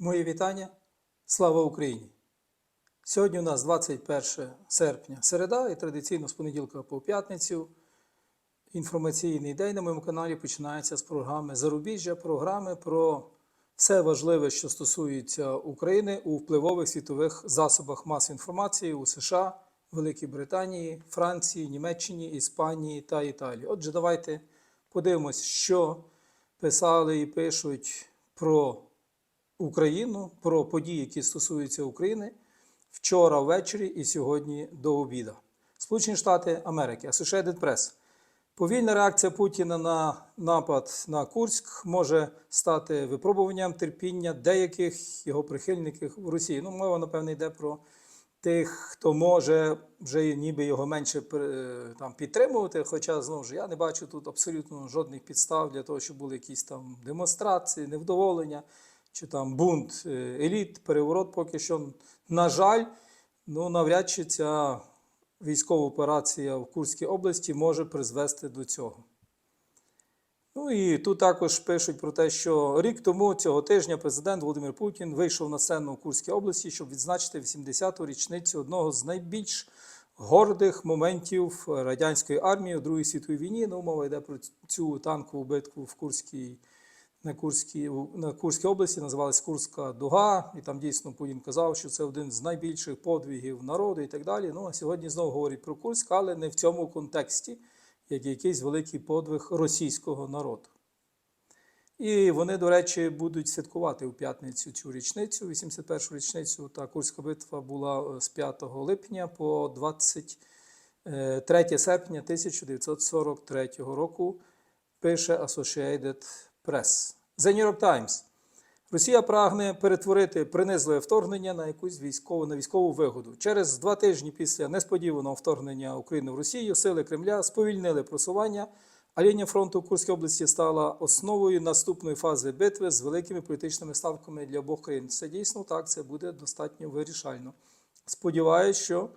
Моє вітання. Слава Україні! Сьогодні у нас 21 серпня, середа, і традиційно з понеділка по п'ятницю. Інформаційний день на моєму каналі починається з програми Зарубіжжя, програми про все важливе, що стосується України у впливових світових засобах масової інформації у США, Великій Британії, Франції, Німеччині, Іспанії та Італії. Отже, давайте подивимось, що писали і пишуть про Україну, про події, які стосуються України вчора ввечері і сьогодні до обіда. Сполучені Штати Америки, Associated Press. Повільна реакція Путіна на напад на Курськ може стати випробуванням терпіння деяких його прихильників в Росії. Ну, мова, напевно, йде про тих, хто може вже ніби його менше е, там, підтримувати. Хоча, знову ж, я не бачу тут абсолютно жодних підстав для того, щоб були якісь там демонстрації, невдоволення чи там бунт е, еліт, переворот поки що, на жаль, ну навряд чи ця військова операція в Курській області може призвести до цього. Ну і тут також пишуть про те, що рік тому цього тижня президент Володимир Путін вийшов на сцену в Курській області, щоб відзначити 80-ту річницю одного з найбільш гордих моментів радянської армії у Другій світовій війні. Ну, мова йде про цю танкову битву в Курській на Курській, на Курській області, називалась Курська Дуга, і там дійсно Путін казав, що це один з найбільших подвигів народу і так далі. Ну а сьогодні знову говорять про Курськ, але не в цьому контексті, як якийсь великий подвиг російського народу. І вони, до речі, будуть святкувати у п'ятницю цю річницю, 81-ю річницю. Та Курська битва була з 5 липня по 23 серпня 1943 року. Пише Associated Press. The New York Times. Росія прагне перетворити принизливе вторгнення на якусь військову на військову вигоду. Через два тижні після несподіваного вторгнення України в Росію сили Кремля сповільнили просування, а лінія фронту в Курській області стала основою наступної фази битви з великими політичними ставками для обох країн. Це дійсно так, це буде достатньо вирішально. Сподіваюсь, що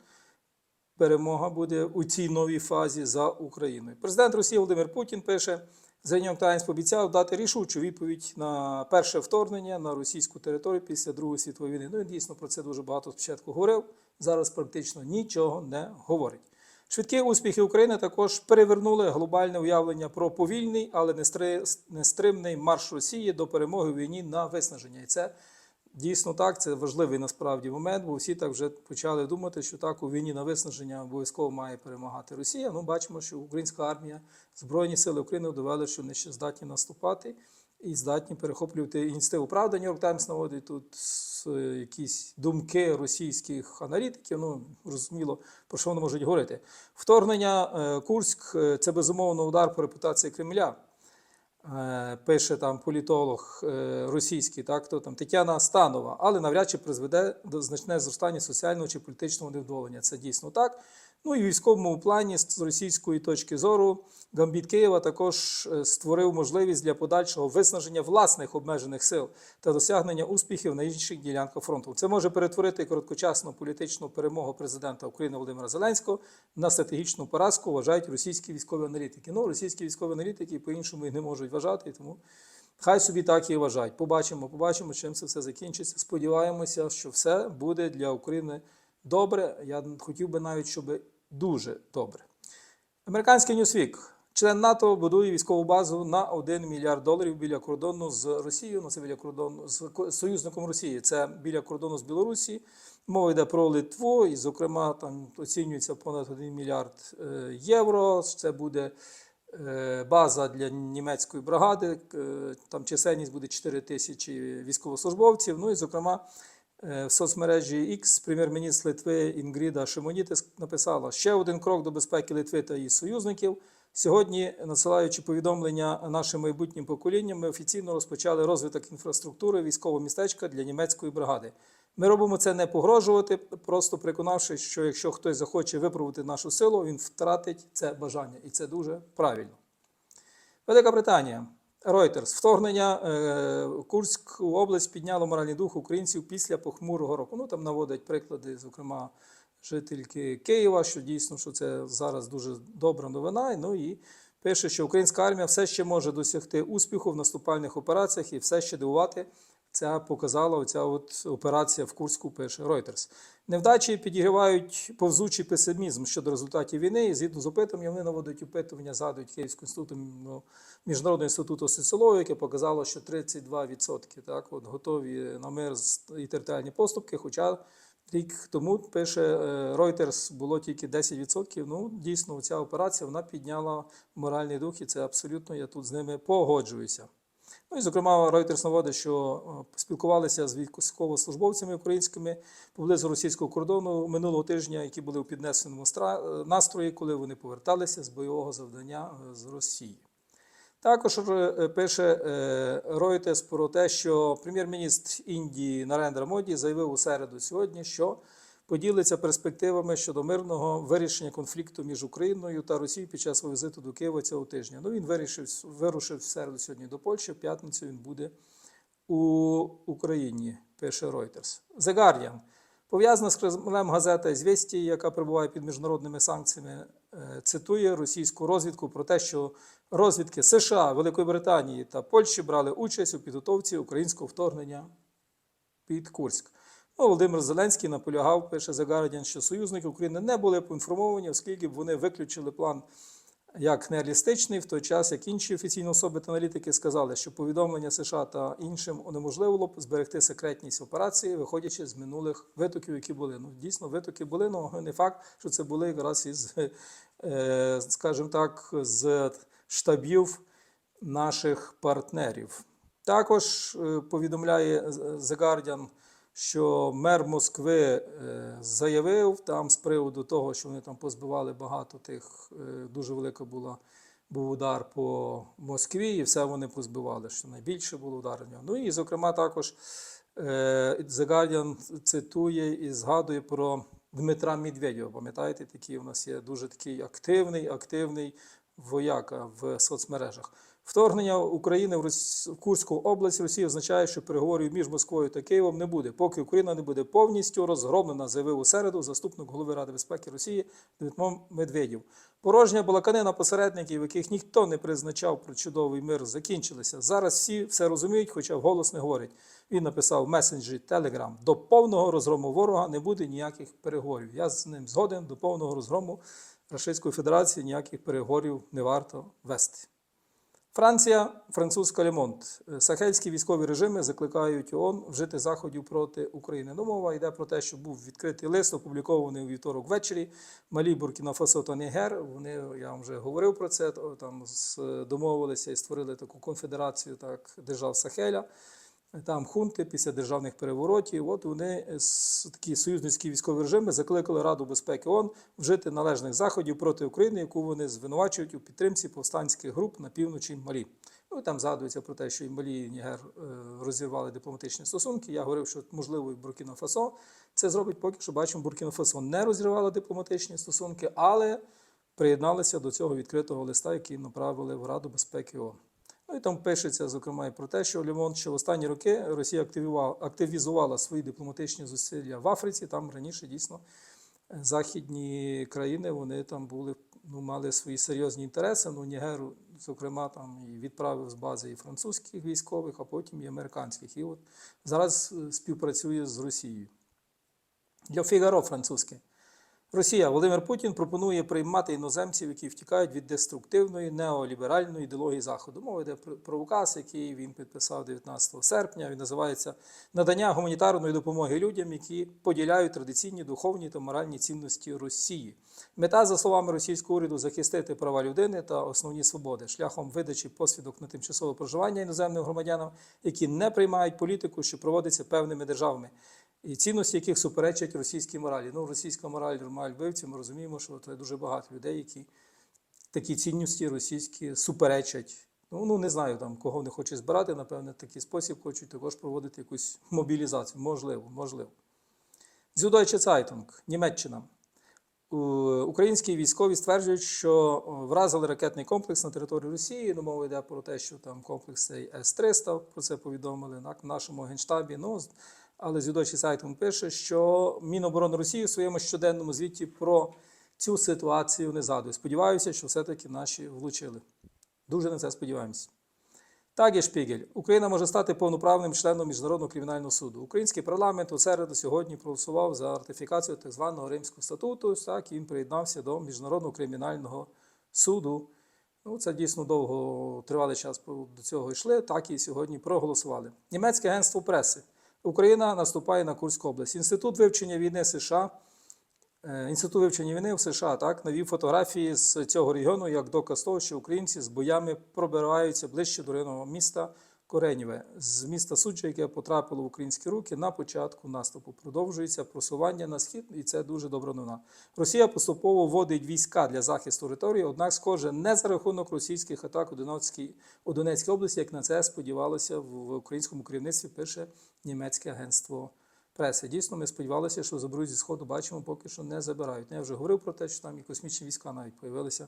перемога буде у цій новій фазі за Україною. Президент Росії Володимир Путін пише. The New York Times пообіцяв дати рішучу відповідь на перше вторгнення на російську територію після Другої світової війни. Ну і дійсно про це дуже багато спочатку говорив. Зараз практично нічого не говорить. Швидкі успіхи України також перевернули глобальне уявлення про повільний, але нестримний марш Росії до перемоги в війні на виснаження. І це дійсно так. Це важливий насправді момент, бо всі так вже почали думати, що так у війні на виснаження обов'язково має перемагати Росія. Ну, бачимо, що українська армія, Збройні сили України довели, що вони ще здатні наступати і здатні перехоплювати ініціативу. Правда, Нью-Йорк Таймс наводить тут якісь думки російських аналітиків. Ну розуміло, про що вони можуть говорити. Вторгнення Курськ це безумовно удар по репутації Кремля. Пише там політолог російський, так то там Тетяна Станова, але навряд чи призведе до значне зростання соціального чи політичного невдоволення. Це дійсно так. Ну і в військовому плані з російської точки зору Гамбіт Києва також створив можливість для подальшого виснаження власних обмежених сил та досягнення успіхів на інших ділянках фронту. Це може перетворити короткочасну політичну перемогу президента України Володимира Зеленського на стратегічну поразку, вважають російські військові аналітики. Ну, російські військові аналітики по-іншому їх не можуть вважати, тому хай собі так і вважають. Побачимо, побачимо, чим це все закінчиться. Сподіваємося, що все буде для України добре. Я хотів би навіть, щоб дуже добре. Американський Newsweek. Член НАТО будує військову базу на 1 мільярд доларів біля кордону з Росією. Ну, це біля кордону з союзником Росії. Це біля кордону з Білорусі. Мова йде про Литву, і, зокрема, там оцінюється понад 1 мільярд євро. Це буде база для німецької бригади. Там чисельність буде 4 тисячі військовослужбовців. Ну і, зокрема, в соцмережі X прем'єр-міністр Литви Інгріда Шимонітис написала ще один крок до безпеки Литви та її союзників. Сьогодні, надсилаючи повідомлення нашим майбутнім поколінням, ми офіційно розпочали розвиток інфраструктури військового містечка для німецької бригади. Ми робимо це не погрожувати, просто переконавшись, що якщо хтось захоче випробувати нашу силу, він втратить це бажання, і це дуже правильно. Велика Британія. Reuters. Вторгнення е, Курську область підняло моральний дух українців після похмурого року. Ну там наводять приклади, зокрема, жительки Києва, що дійсно що це зараз дуже добра новина. Ну і пише, що українська армія все ще може досягти успіху в наступальних операціях і все ще дивувати Це показала оця от операція в Курську, пише Reuters. Невдачі підігрівають повзучий песимізм щодо результатів війни. І згідно з опитуванням, вони наводять опитування, згадують Київського інституту ну, Міжнародного інституту соціології, яке показало, що 32% так, от, готові на мир і територіальні поступки. Хоча рік тому пише е, Reuters, було тільки 10%. Ну, дійсно, ця операція вона підняла моральний дух, і це абсолютно я тут з ними погоджуюся. Ну і зокрема, Reuters наводить, що е, спілкувалися з військовослужбовцями українськими поблизу російського кордону минулого тижня, які були у піднесеному е, настрої, коли вони поверталися з бойового завдання е, з Росії. Також пише Reuters про те, що прем'єр-міністр Індії Нарендра Моді заявив у середу сьогодні, що поділиться перспективами щодо мирного вирішення конфлікту між Україною та Росією під час свого візиту до Києва цього тижня. Ну він вирішив вирушив в середу сьогодні до Польщі. В п'ятницю він буде у Україні. Пише Reuters. The Guardian. Пов'язана з Кремлем газета «Звісті», яка перебуває під міжнародними санкціями, е, цитує російську розвідку про те, що розвідки США, Великої Британії та Польщі брали участь у підготовці українського вторгнення під Курськ. Ну, Володимир Зеленський наполягав, пише The Guardian, що союзники України не були поінформовані, оскільки б вони виключили план як нереалістичний, в той час як інші офіційні особи та аналітики сказали, що повідомлення США та іншим унеможливило б зберегти секретність операції, виходячи з минулих витоків, які були. Ну, дійсно, витоки були, але не факт, що це були якраз із, е, скажімо так, з штабів наших партнерів. Також е, повідомляє The Guardian, що мер Москви е, заявив там з приводу того, що вони там позбивали багато тих, е, дуже велика була. Був удар по Москві, і все вони позбивали, що найбільше було ударів. Ну і, зокрема, також е, The Guardian цитує і згадує про Дмитра Медведєва. Пам'ятаєте, такий у нас є дуже такий активний, активний вояка в соцмережах. Вторгнення України в, Рос... в Курську область Росії означає, що переговорів між Москвою та Києвом не буде, поки Україна не буде повністю розгромлена, заявив у середу заступник голови Ради безпеки Росії Дмитро Медведєв. Порожня балаканина посередників, яких ніхто не призначав про чудовий мир, закінчилася. Зараз всі все розуміють, хоча вголос не говорять. Він написав в месенджері Telegram. До повного розгрому ворога не буде ніяких переговорів. Я з ним згоден до повного розгрому Російської Федерації ніяких переговорів не варто вести. Франція, французька Лемонт. Сахельські військові режими закликають ООН вжити заходів проти України. Ну, мова йде про те, що був відкритий лист, опублікований у вівторок ввечері. Малі Буркіна Фасо та Нігер. Вони, я вам вже говорив про це. Там домовилися і створили таку конфедерацію так, держав Сахеля. Там хунти після державних переворотів. От вони е, такі союзницькі військові режими закликали Раду безпеки ООН вжити належних заходів проти України, яку вони звинувачують у підтримці повстанських груп на півночі Малі. Ну там згадується про те, що і Малі і Нігер е, розірвали дипломатичні стосунки. Я говорив, що можливо і Буркіна Фасо це зробить. Поки що бачимо, Буркіна Фасо не розірвала дипломатичні стосунки, але приєдналися до цього відкритого листа, який направили в Раду безпеки ООН. Ну і там пишеться, зокрема, і про те, що Лімон, що в останні роки Росія активізувала свої дипломатичні зусилля в Африці. Там раніше дійсно е, західні країни вони там були, ну, мали свої серйозні інтереси. Ну, Нігеру, зокрема, там і відправив з бази і французьких військових, а потім і американських. І от зараз е, співпрацює з Росією. Для Фігаро французьке. Росія Володимир Путін пропонує приймати іноземців, які втікають від деструктивної неоліберальної ідеології Заходу. Мова йде про- указ, який він підписав 19 серпня. Він називається Надання гуманітарної допомоги людям, які поділяють традиційні духовні та моральні цінності Росії. Мета, за словами російського уряду, захистити права людини та основні свободи шляхом видачі посвідок на тимчасове проживання іноземним громадянам, які не приймають політику, що проводиться певними державами і цінності, яких суперечать російській моралі. Ну, російська мораль, мораль вбивців, ми розуміємо, що це дуже багато людей, які такі цінності російські суперечать. Ну, ну не знаю там, кого вони хочуть збирати, напевне, такий спосіб хочуть також проводити якусь мобілізацію. Можливо, можливо. Süddeutsche Zeitung, Німеччина. Українські військові стверджують, що вразили ракетний комплекс на території Росії. Ну, мова йде про те, що там комплекс цей С-300, про це повідомили на нашому генштабі. Ну, але Зюдочий Сайтон пише, що Міноборони Росії у своєму щоденному звіті про цю ситуацію не згадує. Сподіваюся, що все-таки наші влучили. Дуже на це сподіваємося. Так, Шпігель. Україна може стати повноправним членом Міжнародного кримінального суду. Український парламент у середу сьогодні проголосував за ратифікацію так званого Римського статуту. Так, і він приєднався до Міжнародного кримінального суду. Ну, це дійсно довго тривалий час до цього йшли, так і сьогодні проголосували. Німецьке агентство преси. Україна наступає на Курську область. Інститут вивчення війни США. Е, Інститут вивчення війни в США так навів фотографії з цього регіону як доказ того, що українці з боями пробираються ближче до районного міста Коренєве з міста Суджа, яке потрапило в українські руки на початку наступу. Продовжується просування на схід, і це дуже добра новина. Росія поступово вводить війська для захисту території, однак, схоже, не за рахунок російських атак у Донецькій, у Донецькій області, як на це сподівалося в українському керівництві. Пише німецьке агентство преси. Дійсно, ми сподівалися, що заберуть зі сходу, бачимо, поки що не забирають. Я вже говорив про те, що там і космічні війська навіть появилися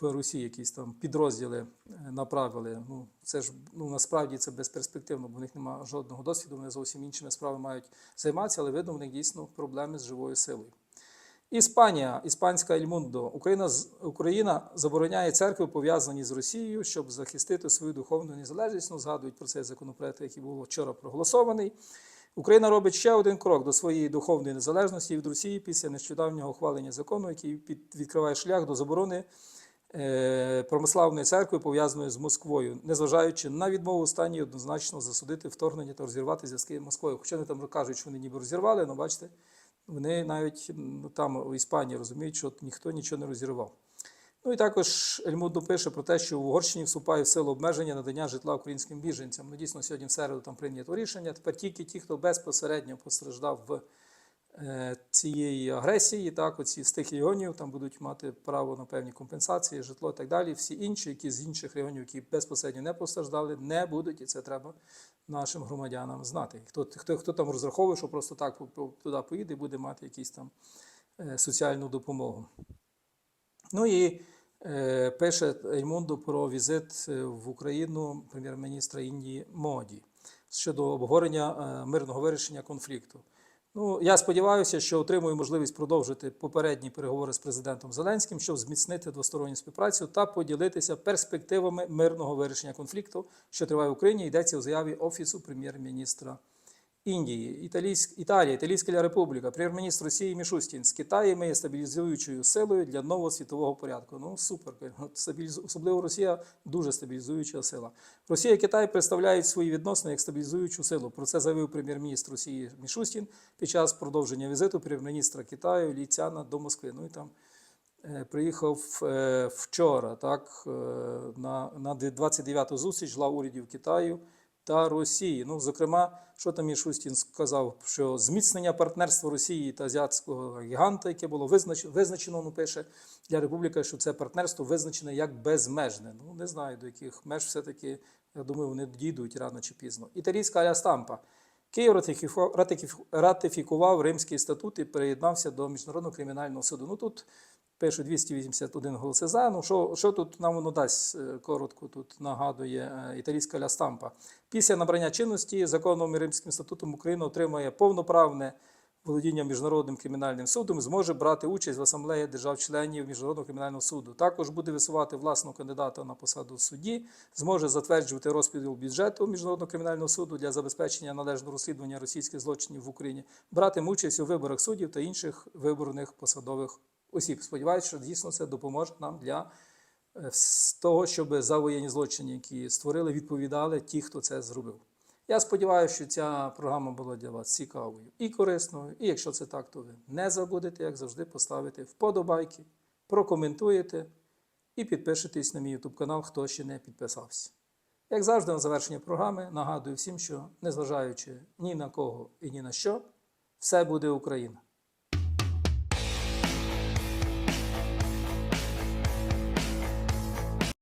в Росії, якісь там підрозділи е, направили. Ну, це ж ну, насправді це безперспективно, бо в них немає жодного досвіду, вони зовсім іншими справами мають займатися, але видно, в них дійсно проблеми з живою силою. Іспанія, іспанська Ельмундо. Україна, Україна забороняє церкви, пов'язані з Росією, щоб захистити свою духовну незалежність. Ну, згадують про цей законопроект, який був вчора проголосований. Україна робить ще один крок до своєї духовної незалежності від Росії після нещодавнього ухвалення закону, який відкриває шлях до заборони е, церкви, пов'язаної з Москвою, незважаючи на відмову останньої однозначно засудити вторгнення та розірвати зв'язки з Москвою. Хоча вони там кажуть, що вони ніби розірвали, але бачите, вони навіть ну, там у Іспанії розуміють, що ніхто нічого не розірвав. Ну і також Ельмудо пише про те, що в Угорщині вступає в силу обмеження надання житла українським біженцям. Ну, дійсно, сьогодні в середу там прийнято рішення. Тепер тільки ті, хто безпосередньо постраждав в цієї агресії, так, оці з тих регіонів там будуть мати право на певні компенсації, житло і так далі. Всі інші, які з інших регіонів, які безпосередньо не постраждали, не будуть, і це треба нашим громадянам знати. Хто, хто, хто там розраховує, що просто так туди поїде буде мати якісь там е, соціальну допомогу. Ну і е, пише Ельмунду про візит е, в Україну прем'єр-міністра Індії Моді щодо обговорення е, мирного вирішення конфлікту. Ну, я сподіваюся, що отримую можливість продовжити попередні переговори з президентом Зеленським, щоб зміцнити двосторонню співпрацю та поділитися перспективами мирного вирішення конфлікту, що триває в Україні. Йдеться у заяві Офісу прем'єр-міністра Індії, Італійськ, Італія, Італійська Республіка, прем'єр-міністр Росії Мішустін з Китаєм є стабілізуючою силою для нового світового порядку. Ну супер, особливо Росія дуже стабілізуюча сила. Росія і Китай представляють свої відносини як стабілізуючу силу. Про це заявив прем'єр-міністр Росії Мішустін під час продовження візиту прем'єр-міністра Китаю Лі Цяна до Москви. Ну і там е, приїхав е, вчора, так, е, на, на 29-ту зустріч глав урядів Китаю та Росії. Ну, зокрема, що там Мішустін сказав, що зміцнення партнерства Росії та азіатського гіганта, яке було визначено, визначено, ну, пише для Республіки, що це партнерство визначене як безмежне. Ну, не знаю, до яких меж все-таки, я думаю, вони дійдуть рано чи пізно. Італійська Алястампа. Київ ратифіку- ратифіку- ратифікував Римський статут і приєднався до Міжнародного кримінального суду. Ну тут пише 281 голоси за. Ну що, що тут нам воно дасть е, коротко? Тут нагадує е, італійська ля стампа. Після набрання чинності законом Римським статутом Україна отримає повноправне володіння міжнародним кримінальним судом, зможе брати участь в асамблеї держав-членів міжнародного кримінального суду. Також буде висувати власного кандидата на посаду судді, зможе затверджувати розподіл бюджету міжнародного кримінального суду для забезпечення належного розслідування російських злочинів в Україні, братиме участь у виборах суддів та інших виборних посадових осіб. Сподіваюся, що дійсно це допоможе нам для з того, щоб за воєнні злочини, які створили, відповідали ті, хто це зробив. Я сподіваюся, що ця програма була для вас цікавою і корисною. І якщо це так, то ви не забудете, як завжди, поставити вподобайки, прокоментуєте і підпишитесь на мій YouTube канал, хто ще не підписався. Як завжди, на завершення програми нагадую всім, що незважаючи ні на кого і ні на що, все буде Україна.